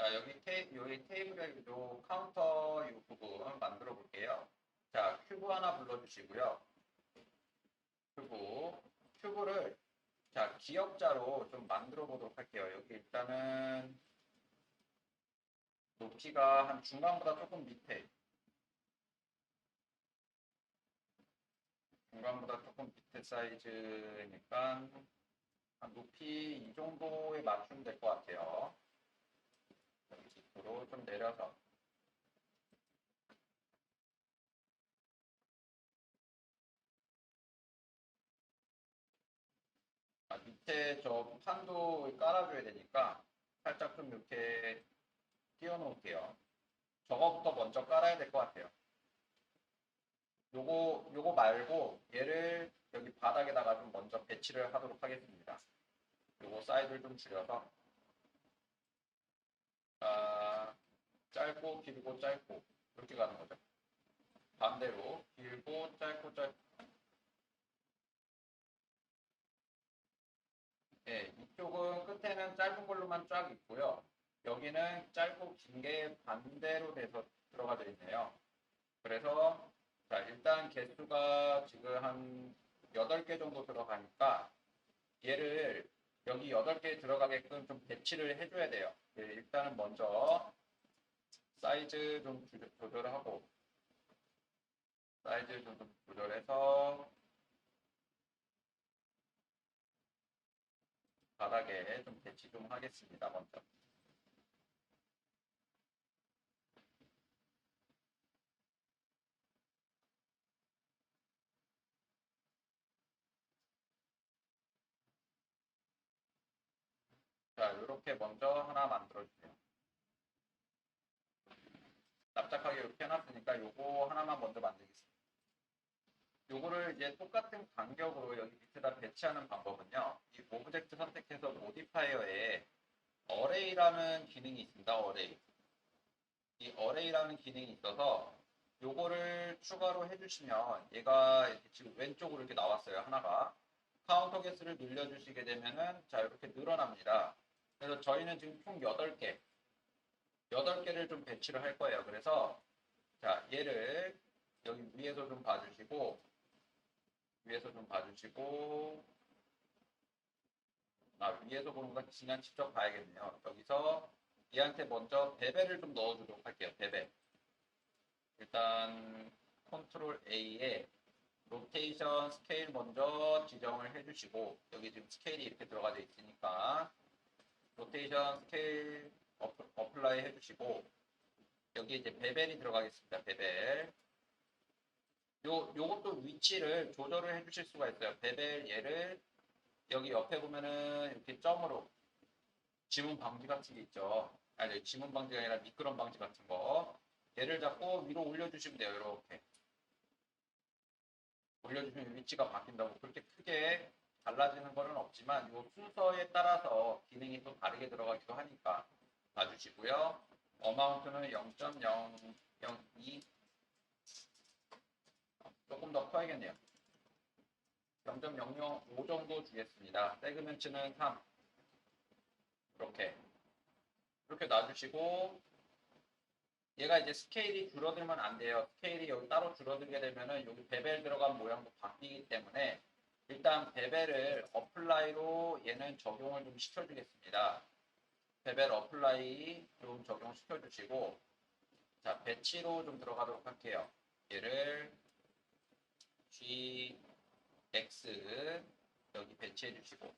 자, 여기 테이, 여기 테이블에 요 카운터 이 부분 만들어 볼게요. 자, 큐브 하나 불러주시고요. 큐브, 큐브를 자, 기역자로 좀 만들어 보도록 할게요. 여기 일단은 높이가 한 중간보다 조금 밑에 중간보다 조금 밑에 사이즈니까 한 높이 이 정도에 맞추면 될 것 같아요. 밑으로 좀 내려서 아, 밑에 저 판도 깔아줘야 되니까 살짝 좀 이렇게 띄워놓을게요. 저거부터 먼저 깔아야 될 것 같아요. 요거 요거 말고 얘를 여기 바닥에다가 좀 먼저 배치를 하도록 하겠습니다. 요거 사이즈를 좀 줄여서 아, 짧고 길고 짧고 이렇게 가는 거죠. 반대로 길고 짧고 짧고 네, 이쪽은 끝에는 짧은 걸로만 쫙 있고요. 여기는 짧고 긴 게 반대로 돼서 들어가 져 있네요. 그래서 자, 일단 개수가 지금 한 8개 정도 들어가니까 얘를 여기 8개 들어가게끔 좀 배치를 해줘야 돼요. 네, 일단은 먼저 사이즈 좀 조- 조절하고 사이즈 좀, 좀 조절해서 바닥에 좀 배치 좀 하겠습니다. 먼저. 자, 이렇게 먼저 하나 만들어주세요. 납작하게 이렇게 해놨으니까 요거 하나만 먼저 만들겠습니다. 요거를 이제 똑같은 간격으로 여기 밑에다 배치하는 방법은요. 이 오브젝트 선택해서 모디파이어에 어레이라는 기능이 있습니다. 어레이. 이 어레이라는 기능이 있어서 요거를 추가로 해주시면 얘가 지금 왼쪽으로 이렇게 나왔어요. 하나가. 카운터 개수를 늘려주시게 되면은 자 이렇게 늘어납니다. 그래서 저희는 지금 총 8개 8개를 좀 배치를 할 거예요. 그래서 자 얘를 여기 위에서 좀 봐주시고 위에서 좀 봐주시고 아 위에서 보는 건 그냥 직접 봐야겠네요. 여기서 얘한테 먼저 베벨을 좀 넣어주도록 할게요. 베벨 일단 컨트롤 A에 로테이션 스케일 먼저 지정을 해주시고 여기 지금 스케일이 이렇게 들어가 져 있으니까 로테이션 스케일 어플, 어플라이 해주시고 여기 이제 베벨이 들어가겠습니다. 베벨 요 요것도 위치를 조절을 해주실 수가 있어요. 베벨 얘를 여기 옆에 보면은 이렇게 점으로 지문 방지 같은 게 있죠. 아니 지문 방지가 아니라 미끄럼 방지 같은 거 얘를 잡고 위로 올려주시면 돼요. 이렇게 올려주시면 위치가 바뀐다고 그렇게 크게 달라지는 거는 없지만 이 순서에 따라서 기능이 또 다르게 들어가기도 하니까 봐주시고요. 어마운트는 0.002 조금 더 커야겠네요. 0.005 정도 주겠습니다. 세그멘트는 3 이렇게 이렇게 놔주시고 얘가 이제 스케일이 줄어들면 안 돼요. 스케일이 여기 따로 줄어들게 되면은 여기 베벨 들어간 모양도 바뀌기 때문에 일단 베벨을 어플라이로 얘는 적용을 좀 시켜주겠습니다. 베벨 어플라이 좀 적용시켜 주시고 자 배치로 좀 들어가도록 할게요. 얘를 G, X 여기 배치해 주시고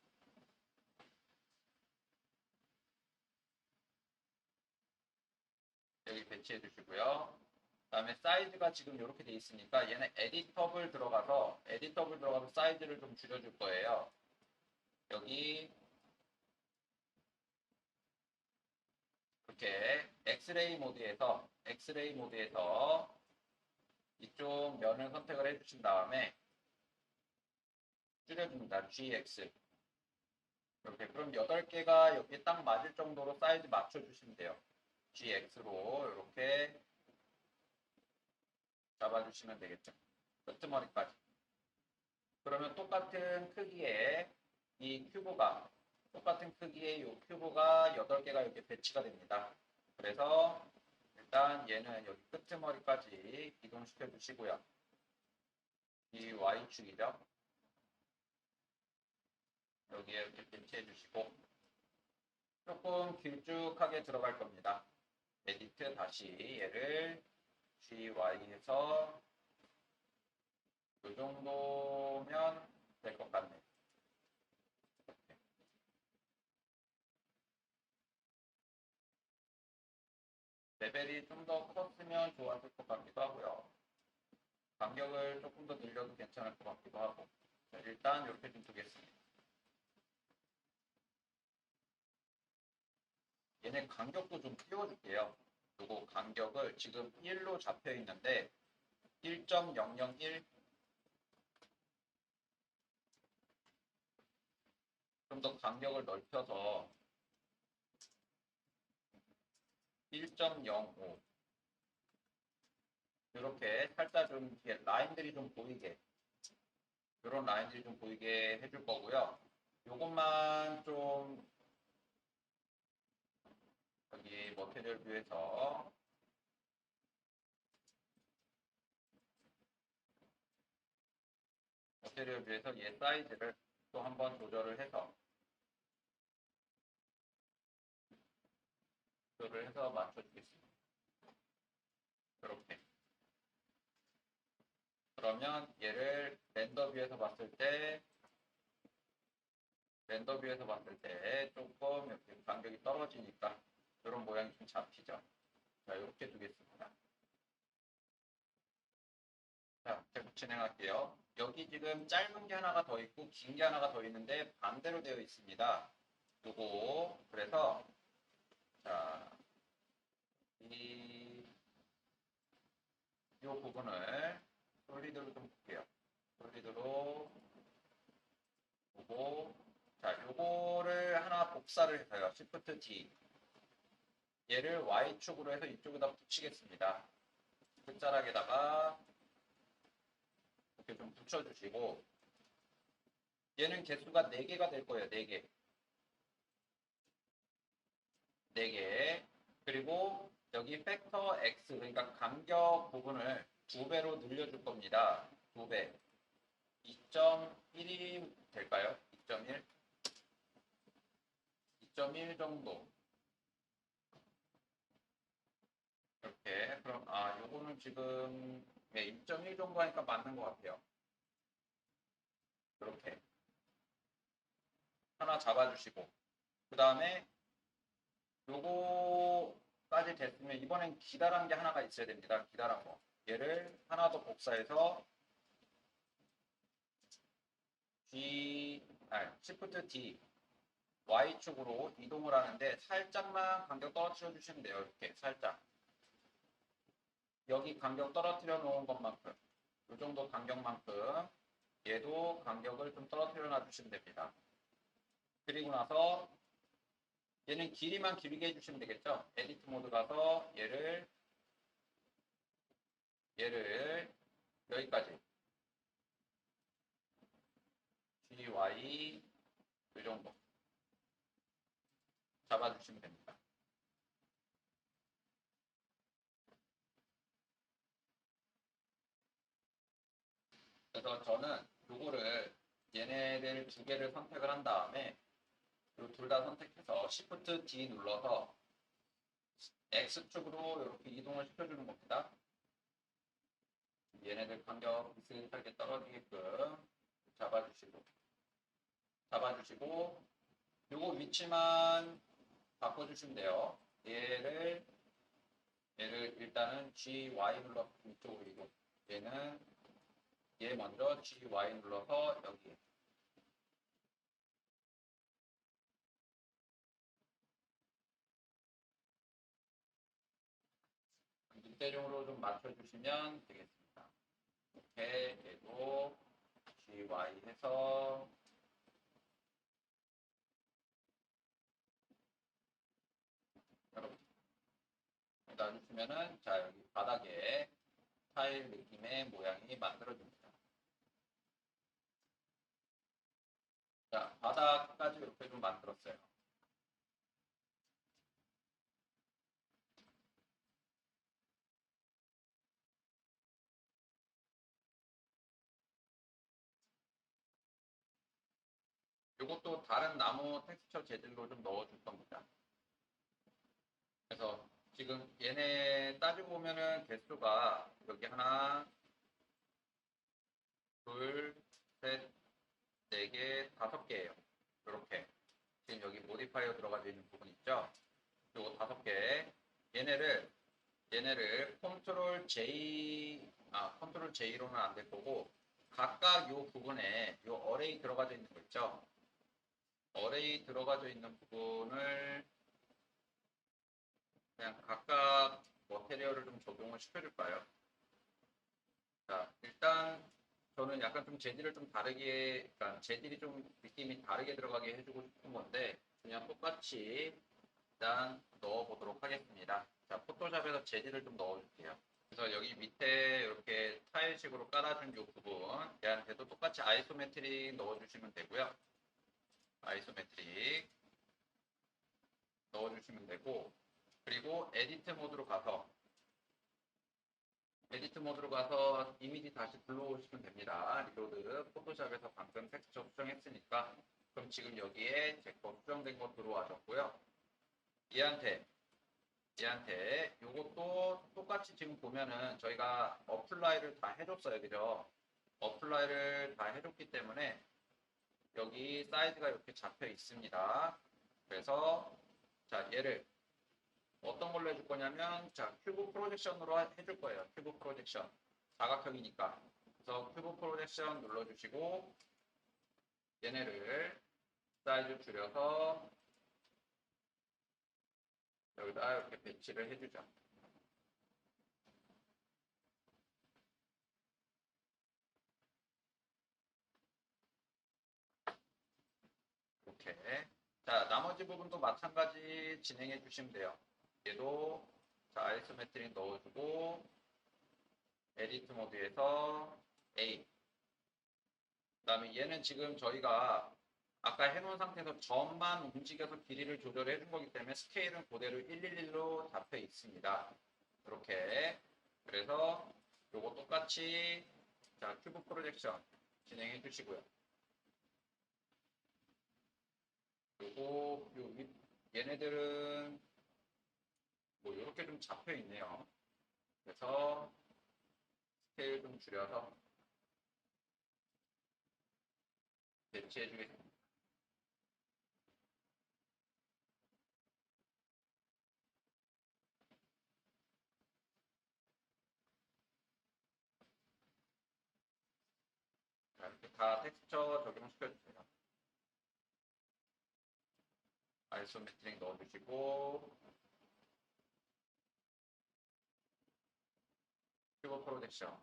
여기 배치해 주시고요. 그다음에 사이즈가 지금 이렇게 돼 있으니까 얘는 에디터블 들어가서 에디터블 들어가서 사이즈를 좀 줄여줄 거예요. 여기 이렇게 엑스레이 모드에서 엑스레이 모드에서 이쪽 면을 선택을 해주신 다음에 줄여줍니다. GX 이렇게 그럼 8개가 여기에 딱 맞을 정도로 사이즈 맞춰주시면 돼요. GX로 이렇게 잡아주시면 되겠죠. 끄트머리까지. 그러면 똑같은 크기의 이 큐브가 똑같은 크기의 이 큐브가 8개가 이렇게 배치가 됩니다. 그래서 일단 얘는 여기 끄트머리까지 이동시켜 주시고요. 이 Y축이죠. 여기에 이렇게 배치해 주시고 조금 길쭉하게 들어갈 겁니다. 에디트 다시 얘를 GY에서 이 정도면 될 것 같네요. 레벨이 좀 더 컸으면 좋았을 것 같기도 하고요. 간격을 조금 더 늘려도 괜찮을 것 같기도 하고. 자, 일단 이렇게 좀 두겠습니다. 얘네 간격도 좀 띄워줄게요. 그리고 간격을 지금 1로 잡혀 있는데 1.001 좀 더 간격을 넓혀서 1.05 이렇게 살짝 좀 이렇게 라인들이 좀 보이게 이런 라인들이 좀 보이게 해줄 거고요. 요것만 좀 여기 머테리얼 뷰에서 머테리얼 뷰에서 얘 사이즈를 또 한 번 조절을 해서 조절을 해서 맞춰주겠습니다. 이렇게. 그러면 얘를 렌더 뷰에서 봤을 때 렌더 뷰에서 봤을 때 조금 이렇게 간격이 떨어지니까 이런 모양이 좀 잡히죠. 자, 이렇게 두겠습니다. 자, 계속 진행할게요. 여기 지금 짧은 게 하나가 더 있고 긴 게 하나가 더 있는데 반대로 되어 있습니다. 요거 그래서 자, 이, 요 부분을 솔리드로 좀 볼게요. 솔리드로 보고 자, 요거를 하나 복사를 해서요. Shift 얘를 Y축으로 해서 이쪽에다 붙이겠습니다. 끝자락에다가 이렇게 좀 붙여주시고 얘는 개수가 4개가 될 거예요. 4개. 4개. 그리고 여기 팩터 X 그러니까 간격 부분을 2배로 늘려줄 겁니다. 2배. 2.1이 될까요? 2.1? 2.1 정도. 이렇게 그럼 아 요거는 지금 네, 1.1 정도 하니까 맞는 것 같아요. 이렇게 하나 잡아주시고 그 다음에 요거까지 됐으면 이번엔 기다란 게 하나가 있어야 됩니다. 기다란 거 얘를 하나 더 복사해서 G 아니 Shift D Y축으로 이동을 하는데 살짝만 간격 떨어뜨려 주시면 돼요. 이렇게 살짝 여기 간격 떨어뜨려 놓은 것만큼 이 정도 간격만큼 얘도 간격을 좀 떨어뜨려 놔주시면 됩니다. 그리고 나서 얘는 길이만 길게 해주시면 되겠죠. 에디트 모드 가서 얘를 얘를 여기까지 G, Y 이 정도 잡아주시면 됩니다. 그래서 저는 요거를 얘네들 두 개를 선택을 한 다음에 둘 다 선택해서 Shift D 눌러서 X축으로 이렇게 이동을 시켜주는 겁니다. 얘네들 간격 비슷하게 떨어지게끔 잡아주시고 잡아주시고 요거 위치만 바꿔주시면 돼요. 얘를 얘를 일단은 G, Y 눌러 이쪽으로 이동. 얘는 얘 먼저 G, Y 눌러서 여기 밑대중으로 좀 맞춰주시면 되겠습니다. 이렇게 얘도 G, Y 해서 이렇게 놔주시면은 자 여기 바닥에 타일 느낌의 모양이 만들어집니다. 자, 바닥까지 이렇게 좀 만들었어요. 이것도 다른 나무 텍스처 재질로 좀 넣어줄 겁니다. 그래서 지금 얘네 따지고 보면은 개수가 여기 하나, 둘, 셋, 네 개, 다섯 개예요. 이렇게 지금 여기 모디파이어 들어가져 있는 부분 있죠? 요거 다섯 개. 얘네를 얘네를 컨트롤 J 아 컨트롤 J로는 안 될 거고 각각 요 부분에 요 어레이 들어가져 있는 거 있죠? 어레이 들어가져 있는 부분을 그냥 각각 머테리얼을 좀 적용을 시켜줄까요? 자, 일단 저는 약간 좀 재질을 좀 다르게, 그러니까 재질이 좀 느낌이 다르게 들어가게 해주고 싶은 건데 그냥 똑같이 일단 넣어보도록 하겠습니다. 자, 포토샵에서 재질을 좀 넣어줄게요. 그래서 여기 밑에 이렇게 타일식으로 깔아준 이 부분 얘한테도 똑같이 아이소메트릭 넣어주시면 되고요. 아이소메트릭 넣어주시면 되고 그리고 에디트 모드로 가서 에디트 모드로 가서 이미지 다시 불러오시면 됩니다. 리로드 포토샵에서 방금 텍스처 수정했으니까 그럼 지금 여기에 제 거 수정된 거 들어와줬고요. 얘한테 얘한테 요것도 똑같이 지금 보면은 저희가 어플라이를 다 해줬어요. 그죠? 어플라이를 다 해줬기 때문에 여기 사이즈가 이렇게 잡혀 있습니다. 그래서 자 얘를 어떤 걸로 해줄 거냐면 자 큐브 프로젝션으로 해줄 거예요. 큐브 프로젝션 사각형이니까 그래서 큐브 프로젝션 눌러주시고 얘네를 사이즈 줄여서 여기다 이렇게 배치를 해주죠. 이렇게 자 나머지 부분도 마찬가지 진행해 주시면 돼요. 얘도 자 아이소메트릭 넣어주고 에디트 모드에서 A 그 다음에 얘는 지금 저희가 아까 해놓은 상태에서 점만 움직여서 길이를 조절해 준 거기 때문에 스케일은 그대로 111로 잡혀 있습니다. 이렇게 그래서 요거 똑같이 자 큐브 프로젝션 진행해 주시고요. 요거 요 윗- 얘네들은 뭐 이렇게 좀 잡혀 있네요. 그래서 스케일 좀 줄여서 배치해 주겠습니다. 자, 이렇게 다 텍스처 적용시켜 주세요. 아이소메트릭 넣어주시고 큐브 프로젝션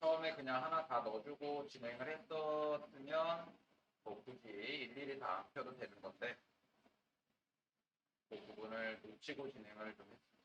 처음에 그냥 하나 다 넣어주고 진행을 했었으면 뭐 굳이 일일이 다 안 펴도 되는 건데 그 부분을 놓치고 진행을 좀 했습니다.